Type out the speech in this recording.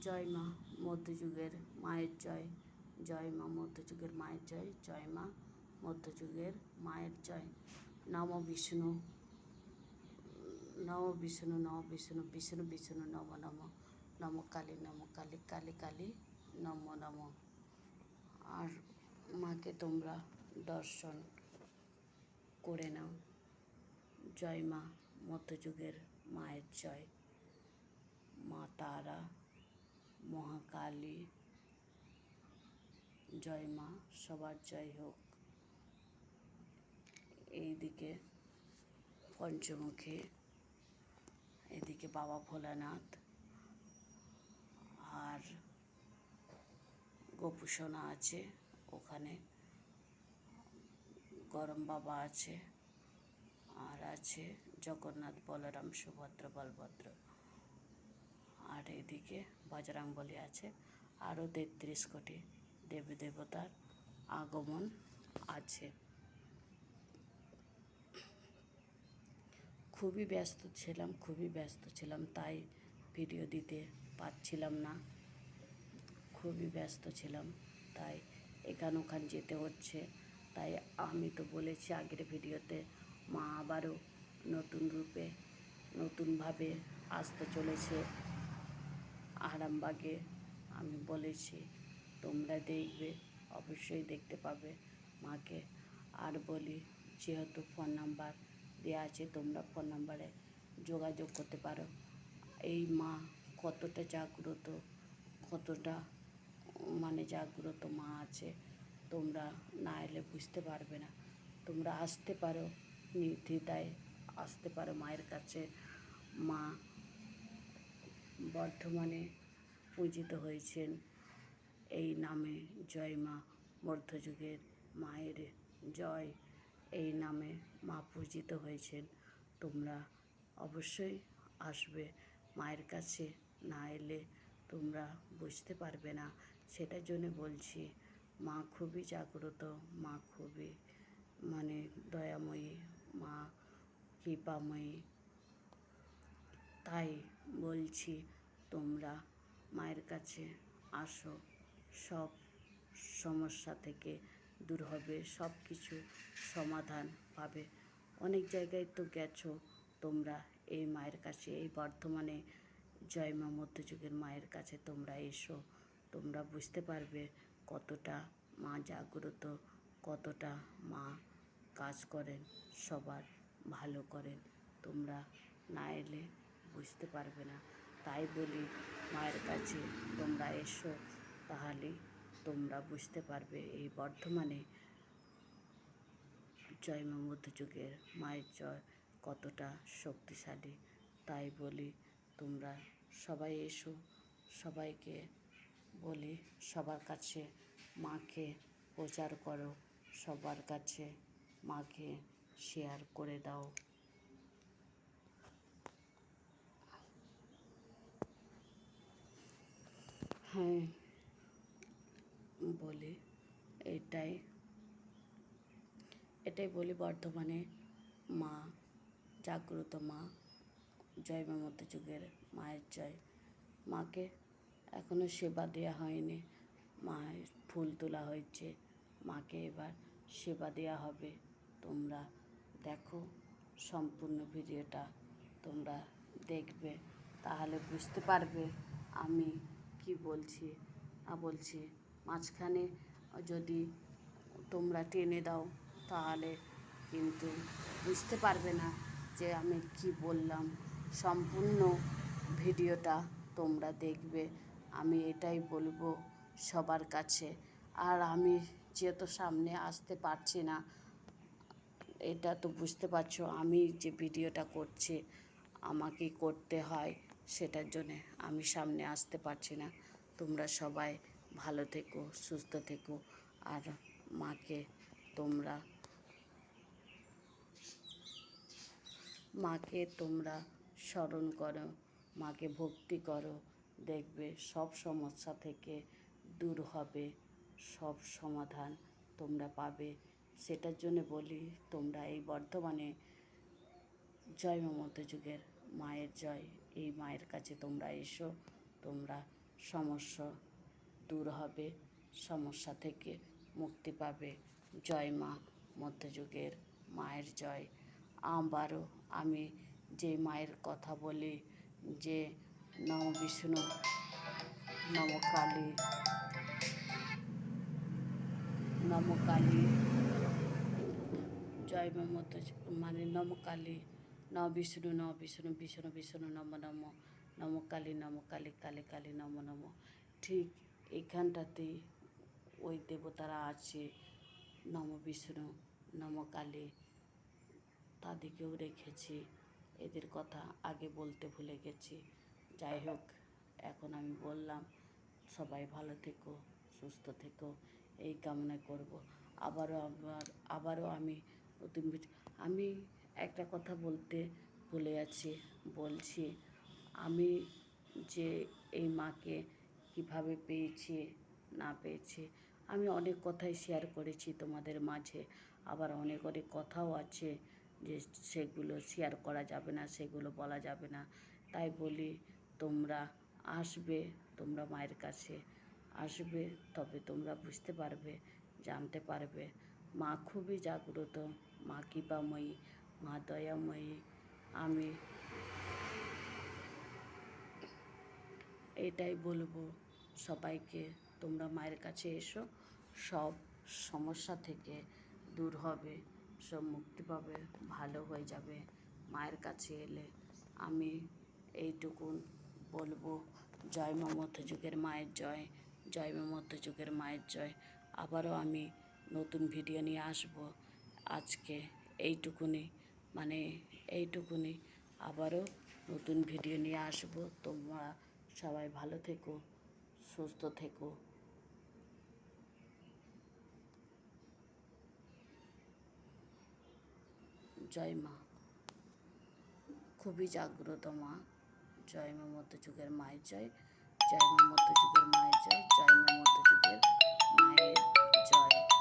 জয় মা, মধ্যযুগের মায়ের জয় জয় মা, মধ্যযুগের মায়ের জয় জয় মা, মধ্যযুগের মায়ের জয়। নম বিষ্ণু নম বিষ্ণু নম বিষ্ণু বিষ্ণু বিষ্ণু, নম নম নম কালী নম কালী কালী কালী, নম নম। আর মাকে তোমরা দর্শন করে নাও। জয় মা, মধ্যযুগের মায়ের জয়। মা তারা মহাকালী জয় মা, সবার জয় হোক। এইদিকে পঞ্চমুখী, এদিকে বাবা ভোলানাথ আর গোপুসোনা আছে। ওখানে গরম বাবা আছে আর আছে জগন্নাথ, বলরাম, সুভদ্র, বলভদ্র। আর এদিকে বজরাংবলী আছে। আরও তেত্রিশ কোটি দেবী দেবতার আগমন আছে। খুবই ব্যস্ত ছিলাম, খুবই ব্যস্ত ছিলাম, তাই ভিডিও দিতে পারছিলাম না। খুবই ব্যস্ত ছিলাম, তাই এখান ওখান যেতে হচ্ছে। তাই আমি তো বলেছি আগের ভিডিওতে মা আবারও নতুন রূপে, নতুনভাবে আসতে চলেছে। আরামবাগে আমি বলেছি, তোমরা দেখবে, অবশ্যই দেখতে পাবে। মাকে আর বলি, যেহেতু ফোন নাম্বার দেওয়া আছে, তোমরা ফোন নাম্বারে যোগাযোগ করতে পারো। এই মা কতটা জাগ্রত, কতটা মানে জাগ্রত মা আছে, তোমরা না এলে বুঝতে পারবে না। তোমরা আসতে পারো, নির্দ্বিধায় আসতে পারো মায়ের কাছে। মা বর্ধমানে পূজিত হয়েছেন। এই নামে জয় মা মধ্যযুগের মায়ের জয়, এই নামে মা পূজিত হয়েছেন। তোমরা অবশ্যই আসবে, মায়ের কাছে না এলে তোমরা বুঝতে পারবে না। সেটার জন্য বলছি, মা খুবই জাগ্রত, মা খুবই মানে দয়াময়ী, মা কৃপাময়ী। তাই বলছি তোমরা মায়ের কাছে আসো। সব সমস্যা থেকে দূর হবে, সব কিছু সমাধান পাবে। অনেক জায়গায় তো গেছো তোমরা এই মায়ের কাছে, এই বর্ধমানে জয় মা মধ্যযুগের মায়ের কাছে তোমরা এসো। তোমরা বুঝতে পারবে কতটা মা জাগ্রত, কতটা মা কাজ করেন, সবার ভালো করেন। তোমরা না এলে বুঝতে পারবে না। তাই বলি, মায়ের কাছে তোমরা এসো, তাহলে তোমরা বুঝতে পারবে এই বর্ধমানে জয় মধ্যযুগের মায়ের জয় কতটা শক্তিশালী। তাই বলি, তোমরা সবাই এসো, সবাইকে বলি, সবার কাছে মাকে প্রচার করো, সবার কাছে মাকে শেয়ার করে দাও। হ্যাঁ। বলি, এটাই। এটাই বলি বর্ধমানে মা, জাগ্রত মা, জয় মা মধ্যযুগের মায়ের জয়। মাকে এখনও সেবা দেওয়া হয়নি। মায়ের ফুল তোলা হয়েছে। মাকে এবার সেবা দেওয়া হবে। তোমরা দেখো সম্পূর্ণ ভিডিওটা। তোমরা দেখবে। তাহলে বুঝতে পারবে আমি কি বলছি? বলছি। মাঝখানে যদি তোমরা টেনে দাও, তাহলে কিন্তু বুঝতে পারবে না যে আমি কি বললাম। সম্পূর্ণ ভিডিওটা তোমরা দেখবে। আমি এটাই বলব সবার কাছে। আর আমি যেহেতু সামনে আসতে পারছি না, এটা তো বুঝতে পারছ, আমি যে ভিডিওটা করছি, আমাকে করতে হয়, সেটার জন্যে আমি সামনে আসতে পারছি না। তোমরা সবাই ভালো থেকো, সুস্থ থেকো। আর মাকে তোমরা মাকে তোমরা স্মরণ করো, মাকে ভক্তি করো। দেখবে সব সমস্যা থেকে দূর হবে, সব সমাধান তোমরা পাবে। সেটার জন্য বলি, তোমরা এই বর্ধমানে জয় মা মধ্যযুগের মায়ের জয়, এই মায়ের কাছে তোমরা এসো, তোমরা সমস্যা দূর হবে, সমস্যা থেকে মুক্তি পাবে। জয় মা, মধ্যযুগের মায়ের জয়। আবারও আমি যে মায়ের কথা বলি, যে নম বিষ্ণু, নম কালী নম কালী, জয় মা মধ্য মানে নম কালী ন বিষ্ণু ন বিষ্ণু বিষ্ণু বিষ্ণু, নম নম। নম কালী নম কালী কালী কালী, নম নম। ঠিক এইখানটাতেই ওই দেবতারা আছে, নম বিষ্ণু, নম কালী। তাদেরকেও রেখেছি। এদের কথা আগে বলতে ভুলে গেছি। যাই হোক, এখন আমি বললাম, সবাই ভালো থেকো, সুস্থ থেকো, এই কামনা করব। আবারও আবার, আবারও আমি নতুন আমি একটা কথা বলতে ভুলে আছি, বলছি আমি যে এই মাকে কীভাবে পেয়েছি, না পেয়েছি, আমি অনেক কথাই শেয়ার করেছি তোমাদের মাঝে। আবার অনেক অনেক কথাও আছে যে সেগুলো শেয়ার করা যাবে না, সেগুলো বলা যাবে না। তাই বলি, তোমরা আসবে, তোমরা মায়ের কাছে আসবে, তবে তোমরা বুঝতে পারবে, জানতে পারবে। মা খুবই জাগ্রত, মা কৃপাময়ী, মা দয়াময়ী। আমি এটাই বলব সবাইকে, তোমরা মায়ের কাছে এসো, সব সমস্যা থেকে দূর হবে, সব মুক্তি পাবে, ভালো হয়ে যাবে। মায়ের কাছে এলে আমি এইটুকুন বলব, জয় মা মধ্যযুগের মায়ের জয় জয় মা মধ্যযুগের মায়ের জয়। আবারও আমি নতুন ভিডিও নিয়ে আসব, আজকে এইটুকুনি মানে এইটুকুনি। আবারও নতুন ভিডিও নিয়ে আসব, তোমরা সবাই ভালো থেকো, সুস্থ থেকো। জয় মা। খুবই জাগ্রত মা। জয় মা মধ্যযুগের মায়ের জয় জয় মা মধ্যযুগের মায়ের জয় জয় মা মধ্যযুগের মায়ের জয়।